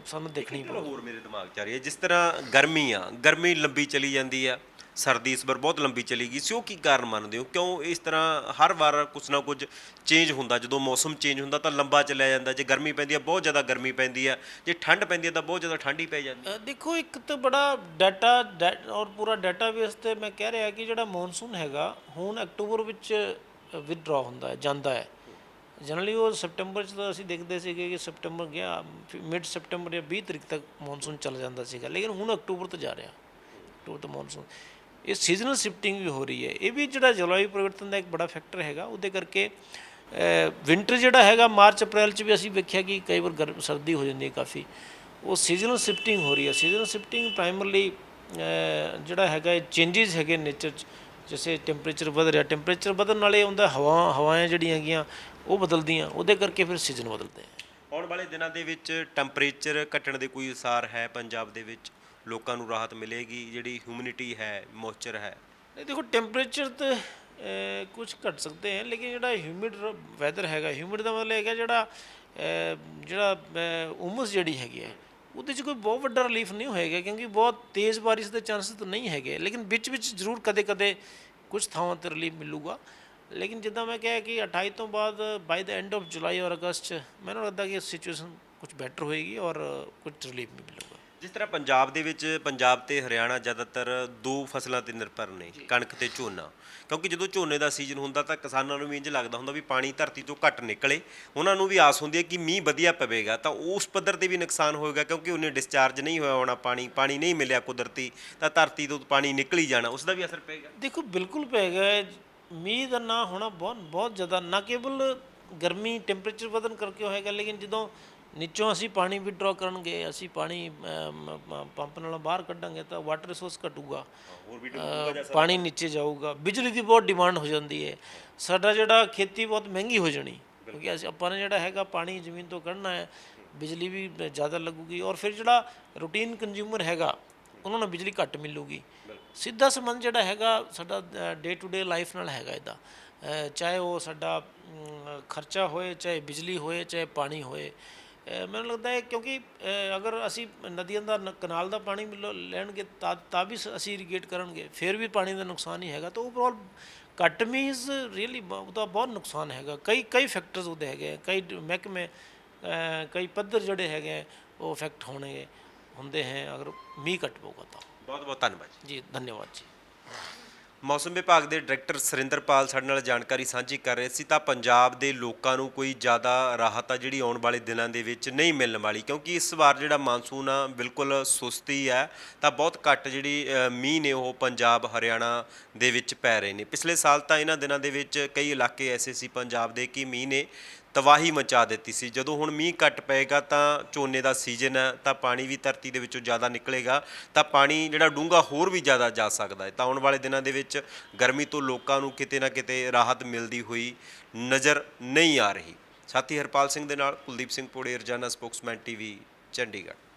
ਸਾਨੂੰ ਦੇਖਣੀ ਚਲੋ ਹੋਰ ਮੇਰੇ ਦਿਮਾਗ 'ਚ ਆ ਰਹੀ ਹੈ? ਜਿਸ ਤਰ੍ਹਾਂ ਗਰਮੀ ਆ ਗਰਮੀ ਲੰਬੀ ਚਲੀ ਜਾਂਦੀ ਆ ਸਰਦੀ ਇਸ ਵਾਰ ਬਹੁਤ ਲੰਬੀ ਚਲੀ ਗਈ ਸੀ ਉਹ ਕੀ ਕਾਰਨ ਮੰਨਦੇ ਹੋ? ਕਿਉਂ ਇਸ ਤਰ੍ਹਾਂ ਹਰ ਵਾਰ ਕੁਛ ਨਾ ਕੁਝ ਚੇਂਜ ਹੁੰਦਾ ਜਦੋਂ ਮੌਸਮ ਚੇਂਜ ਹੁੰਦਾ ਤਾਂ ਲੰਬਾ ਚੱਲਿਆ ਜਾਂਦਾ ਜੇ ਗਰਮੀ ਪੈਂਦੀ ਆ ਬਹੁਤ ਜ਼ਿਆਦਾ ਗਰਮੀ ਪੈਂਦੀ ਆ ਜੇ ਠੰਡ ਪੈਂਦੀ ਆ ਤਾਂ ਬਹੁਤ ਜ਼ਿਆਦਾ ਠੰਡ ਹੀ ਪੈ ਜਾਂਦੀ ਦੇਖੋ ਇੱਕ ਤਾਂ ਬੜਾ ਡਾਟਾ ਔਰ ਪੂਰਾ ਡਾਟਾਬੇਸ ਤੇ ਮੈਂ ਕਹਿ ਰਿਹਾ ਕਿ ਜਿਹੜਾ ਮੌਨਸੂਨ ਹੈਗਾ ਹੁਣ ਅਕਤੂਬਰ ਵਿੱਚ ਵਿਦਡਰਾ ਹੁੰਦਾ ਹੈ ਜਾਂਦਾ ਹੈ। ਜਨਰਲੀ ਉਹ ਸਪਟੈਂਬਰ ਚ ਤਾਂ ਅਸੀਂ ਦੇਖਦੇ ਸੀਗੇ ਕਿ ਸਪਟੈਂਬਰ ਗਿਆ ਮਿਡ ਸਪਟੈਂਬਰ ਜਾਂ 20 ਤਰੀਕ ਤੱਕ ਮੌਨਸੂਨ ਚੱਲ ਜਾਂਦਾ ਸੀਗਾ, ਲੇਕਿਨ ਹੁਣ ਅਕਤੂਬਰ ਤੋਂ ਜਾ ਰਿਹਾ, ਅਕਤੂਬਰ ਤੋਂ ਮੌਨਸੂਨ ਇਹ ਸੀਜ਼ਨਲ ਸ਼ਿਫਟਿੰਗ ਵੀ ਹੋ ਰਹੀ ਹੈ। ਇਹ ਵੀ ਜਿਹੜਾ ਜਲਵਾਯੂ ਪਰਿਵਰਤਨ ਦਾ ਇੱਕ ਬੜਾ ਫੈਕਟਰ ਹੈਗਾ, ਉਹਦੇ ਕਰਕੇ ਵਿੰਟਰ ਜਿਹੜਾ ਹੈਗਾ, ਮਾਰਚ, ਅਪ੍ਰੈਲ ਚ ਵੀ ਅਸੀਂ ਵੇਖਿਆ ਕਿ ਕਈ ਵਾਰ ਗਰਮ, ਸਰਦੀ ਹੋ ਜਾਂਦੀ ਹੈ ਕਾਫੀ। ਉਹ ਸੀਜ਼ਨਲ ਸ਼ਿਫਟਿੰਗ ਹੋ ਰਹੀ ਹੈ। ਸੀਜ਼ਨਲ ਸ਼ਿਫਟਿੰਗ ਪ੍ਰਾਇਮਰਲੀ ਜਿਹੜਾ ਹੈਗਾ ਚੇਂਜਸ ਹੈਗੇ ਨੇਚਰ ਚ, ਜਿਵੇਂ ਟੈਂਪਰੇਚਰ ਵਧ ਰਿਹਾ। ਟੈਂਪਰੇਚਰ ਵਧਣ ਨਾਲੇ ਹੁੰਦਾ, ਹਵਾ, ਹਵਾਵਾਂ ਜਿਹੜੀਆਂ ਹੈਗੀਆਂ ਉਹ ਬਦਲਦੀਆਂ ਉਹਦੇ ਕਰਕੇ ਫਿਰ ਸੀਜ਼ਨ ਬਦਲਦੇ ਆ। ਆਉਣ ਵਾਲੇ ਦਿਨਾਂ ਦੇ ਵਿੱਚ ਟੈਂਪਰੇਚਰ ਘਟਣ ਦੇ ਕੋਈ ਅਸਾਰ ਹੈ ਪੰਜਾਬ ਦੇ ਵਿੱਚ? ਲੋਕਾਂ ਨੂੰ ਰਾਹਤ ਮਿਲੇਗੀ ਜਿਹੜੀ ਹਿਊਮਿਡਿਟੀ ਹੈ ਮੋਇਸਚਰ ਹੈ? ਨਹੀਂ ਦੇਖੋ ਟੈਂਪਰੇਚਰ ਤੇ ਕੁਝ ਘਟ ਸਕਦੇ ਹੈ ਲੇਕਿਨ ਜਿਹੜਾ ਹਿਊਮਿਡ ਵੈਦਰ ਹੈਗਾ ਹਿਊਮਿਡ ਦਾ ਮਤਲਬ ਹੈਗਾ ਜਿਹੜਾ ਜਿਹੜਾ ਉਮਸ ਜਿਹੜੀ ਹੈਗੀ ਹੈ ਉਹਦੇ 'ਚ ਕੋਈ ਬਹੁਤ ਵੱਡਾ ਰਿਲੀਫ ਨਹੀਂ ਹੋਏਗਾ ਕਿਉਂਕਿ ਬਹੁਤ ਤੇਜ਼ ਬਾਰਿਸ਼ ਦੇ ਚਾਂਸਸ ਤਾਂ ਨਹੀਂ ਹੈਗੇ। ਲੇਕਿਨ ਵਿੱਚ ਵਿੱਚ ਜ਼ਰੂਰ ਕਦੇ-ਕਦੇ ਕੁਝ ਥਾਵਾਂ ਤੇ ਰਿਲੀਫ ਮਿਲੂਗਾ। ਲੇਕਿਨ ਜਿੱਦਾਂ ਮੈਂ ਕਿਹਾ ਕਿ 28 ਤੋਂ ਬਾਅਦ ਬਾਈ ਦਾ ਐਂਡ ਆਫ ਜੁਲਾਈ ਔਰ ਅਗਸਤ ਮੈਨੂੰ ਲੱਗਦਾ ਕਿ ਸਿਚੁਏਸ਼ਨ ਕੁਝ ਬੈਟਰ ਹੋਏਗੀ ਔਰ ਕੁਝ ਰਿਲੀਫ ਵੀ ਮਿਲੂਗਾ। ਜਿਸ ਤਰ੍ਹਾਂ ਪੰਜਾਬ ਦੇ ਵਿੱਚ ਪੰਜਾਬ ਤੇ ਹਰਿਆਣਾ ਜ਼ਿਆਦਾਤਰ ਦੋ ਫਸਲਾਂ ਤੇ ਨਿਰਭਰ ਨੇ ਕਣਕ ਤੇ ਝੋਨਾ। ਕਿਉਂਕਿ ਜਦੋਂ ਝੋਨੇ ਦਾ ਸੀਜ਼ਨ ਹੁੰਦਾ ਤਾਂ ਕਿਸਾਨਾਂ ਨੂੰ ਵੀ ਇੰਜ ਲੱਗਦਾ ਹੁੰਦਾ ਵੀ ਪਾਣੀ ਧਰਤੀ ਤੋਂ ਘੱਟ ਨਿਕਲੇ। ਉਹਨਾਂ ਨੂੰ ਵੀ ਆਸ ਹੁੰਦੀ ਹੈ ਕਿ ਮੀਂਹ ਵਧੀਆ ਪਵੇਗਾ ਤਾਂ ਉਸ ਪੱਧਰ ਤੇ ਵੀ ਨੁਕਸਾਨ ਹੋਏਗਾ ਕਿਉਂਕਿ ਉਹਨੇ ਡਿਸਚਾਰਜ ਨਹੀਂ ਹੋਇਆ ਹੋਣਾ ਪਾਣੀ ਪਾਣੀ ਨਹੀਂ ਮਿਲਿਆ ਕੁਦਰਤੀ ਤਾਂ ਧਰਤੀ ਤੋਂ ਪਾਣੀ ਨਿਕਲ ਹੀ ਜਾਣਾ ਉਸ ਦਾ ਵੀ ਅਸਰ ਪਏਗਾ। ਦੇਖੋ ਬਿਲਕੁਲ ਪਏਗਾ। ਮੀਂਹ ਦਾ ਨਾ ਹੋਣਾ ਬਹੁਤ ਬਹੁਤ ਜ਼ਿਆਦਾ ਨਾ ਕੇਵਲ ਗਰਮੀ ਟੈਂਪਰੇਚਰ ਵਧਣ ਕਰਕੇ ਹੋਏਗਾ ਲੇਕਿਨ ਜਦੋਂ ਨੀਚੋਂ ਅਸੀਂ ਪਾਣੀ ਵਿਡਰਾ ਕਰਨਗੇ ਅਸੀਂ ਪਾਣੀ ਪੰਪ ਨਾਲ ਬਾਹਰ ਕੱਢਾਂਗੇ ਤਾਂ ਵਾਟਰ ਰਿਸੋਰਸ ਘਟੂਗਾ। ਪਾਣੀ ਨੀਚੇ ਜਾਊਗਾ। ਬਿਜਲੀ ਦੀ ਬਹੁਤ ਡਿਮਾਂਡ ਹੋ ਜਾਂਦੀ ਹੈ। ਸਾਡਾ ਜਿਹੜਾ ਖੇਤੀ ਬਹੁਤ ਮਹਿੰਗੀ ਹੋ ਜਾਣੀ ਕਿਉਂਕਿ ਅਸੀਂ ਆਪਾਂ ਨੇ ਜਿਹੜਾ ਹੈਗਾ ਪਾਣੀ ਜ਼ਮੀਨ ਤੋਂ ਕੱਢਣਾ ਹੈ ਬਿਜਲੀ ਵੀ ਜ਼ਿਆਦਾ ਲੱਗੂਗੀ ਔਰ ਫਿਰ ਜਿਹੜਾ ਰੂਟੀਨ ਕੰਜ਼ਿਊਮਰ ਹੈਗਾ ਉਹਨਾਂ ਨੂੰ ਬਿਜਲੀ ਘੱਟ ਮਿਲੂਗੀ। ਸਿੱਧਾ ਸੰਬੰਧ ਜਿਹੜਾ ਹੈਗਾ ਸਾਡਾ ਡੇ ਟੂ ਡੇ ਲਾਈਫ ਨਾਲ ਹੈਗਾ ਇਹਦਾ। ਚਾਹੇ ਉਹ ਸਾਡਾ ਖਰਚਾ ਹੋਏ ਚਾਹੇ ਬਿਜਲੀ ਹੋਏ ਚਾਹੇ ਪਾਣੀ ਹੋਏ। ਮੈਨੂੰ ਲੱਗਦਾ ਹੈ ਕਿਉਂਕਿ ਅਗਰ ਅਸੀਂ ਨਦੀਆਂ ਦਾ ਨ- ਕਨਾਲ ਦਾ ਪਾਣੀ ਮਿਲੋ ਲੈਣਗੇ ਤਾਂ ਤਾਂ ਵੀ ਅਸੀਂ ਇਰੀਗੇਟ ਕਰਨਗੇ। ਫਿਰ ਵੀ ਪਾਣੀ ਦਾ ਨੁਕਸਾਨ ਹੀ ਹੈਗਾ। ਤਾਂ ਓਵਰਆਲ ਕੱਟ ਮੀਨਸ ਰੀਅਲੀ ਉਹਦਾ ਬਹੁਤ ਨੁਕਸਾਨ ਹੈਗਾ। ਕਈ ਕਈ ਫੈਕਟਰਸ ਉਹਦੇ ਹੈਗੇ ਆ, ਕਈ ਮਹਿਕਮੇ ਕਈ ਪੱਧਰ ਜਿਹੜੇ ਹੈਗੇ ਆ, ਉਹ ਇਫੈਕਟ ਹੋਣਗੇ ਹੁੰਦੇ ਹੈ। ਅਗਰ ਮੀਂਹ ਘੱਟ ਪਊਗਾ ਤਾਂ। ਬਹੁਤ ਬਹੁਤ ਧੰਨਵਾਦ ਜੀ। ਜੀ ਧੰਨਵਾਦ ਜੀ। ਮੌਸਮ ਵਿਭਾਗ ਦੇ ਡਾਇਰੈਕਟਰ ਸੁਰਿੰਦਰਪਾਲ ਸਾਡੇ ਨਾਲ ਜਾਣਕਾਰੀ ਸਾਂਝੀ ਕਰ ਰਹੇ ਸੀ ਤਾਂ ਪੰਜਾਬ ਦੇ ਲੋਕਾਂ ਨੂੰ ਕੋਈ ਜ਼ਿਆਦਾ ਰਾਹਤ ਆ ਜਿਹੜੀ ਆਉਣ ਵਾਲੇ ਦਿਨਾਂ ਦੇ ਵਿੱਚ ਨਹੀਂ ਮਿਲਣ ਵਾਲੀ ਕਿਉਂਕਿ ਇਸ ਵਾਰ ਜਿਹੜਾ ਮਾਨਸੂਨ ਆ ਬਿਲਕੁਲ ਸੁਸਤੀ ਹੈ ਤਾਂ ਬਹੁਤ ਘੱਟ ਜਿਹੜੀ ਮੀਂਹ ਨੇ ਉਹ ਪੰਜਾਬ ਹਰਿਆਣਾ ਦੇ ਵਿੱਚ ਪੈ ਰਹੇ ਨੇ। ਪਿਛਲੇ ਸਾਲ ਤਾਂ ਇਹਨਾਂ ਦਿਨਾਂ ਦੇ ਵਿੱਚ ਕਈ ਇਲਾਕੇ ਐਸੇ ਸੀ ਪੰਜਾਬ ਦੇ ਕਿ ਮੀਂਹ ਨੇ ਤਬਾਹੀ ਮਚਾ ਦਿੱਤੀ ਸੀ। ਜਦੋਂ ਹੁਣ ਮੀਂਹ ਘੱਟ ਪਏਗਾ ਤਾਂ ਝੋਨੇ ਦਾ ਸੀਜ਼ਨ ਹੈ, ਤਾਂ ਪਾਣੀ ਵੀ ਧਰਤੀ ਦੇ ਵਿੱਚੋਂ ਜ਼ਿਆਦਾ ਨਿਕਲੇਗਾ, ਤਾਂ ਪਾਣੀ ਜਿਹੜਾ ਡੂੰਘਾ ਹੋਰ ਵੀ ਜ਼ਿਆਦਾ ਜਾ ਸਕਦਾ ਹੈ। ਤਾਂ ਆਉਣ ਵਾਲੇ ਦਿਨਾਂ ਦੇ ਵਿੱਚ ਗਰਮੀ ਤੋਂ ਲੋਕਾਂ ਨੂੰ ਕਿਤੇ ਨਾ ਕਿਤੇ ਰਾਹਤ ਮਿਲਦੀ ਹੋਈ ਨਜ਼ਰ ਨਹੀਂ ਆ ਰਹੀ। ਸਾਥੀ ਹਰਪਾਲ ਸਿੰਘ ਦੇ ਨਾਲ ਕੁਲਦੀਪ ਸਿੰਘ ਪੋੜੇ, ਰਜਾਨਾ ਸਪੋਕਸਮੈਨ ਟੀਵੀ, ਚੰਡੀਗੜ੍ਹ।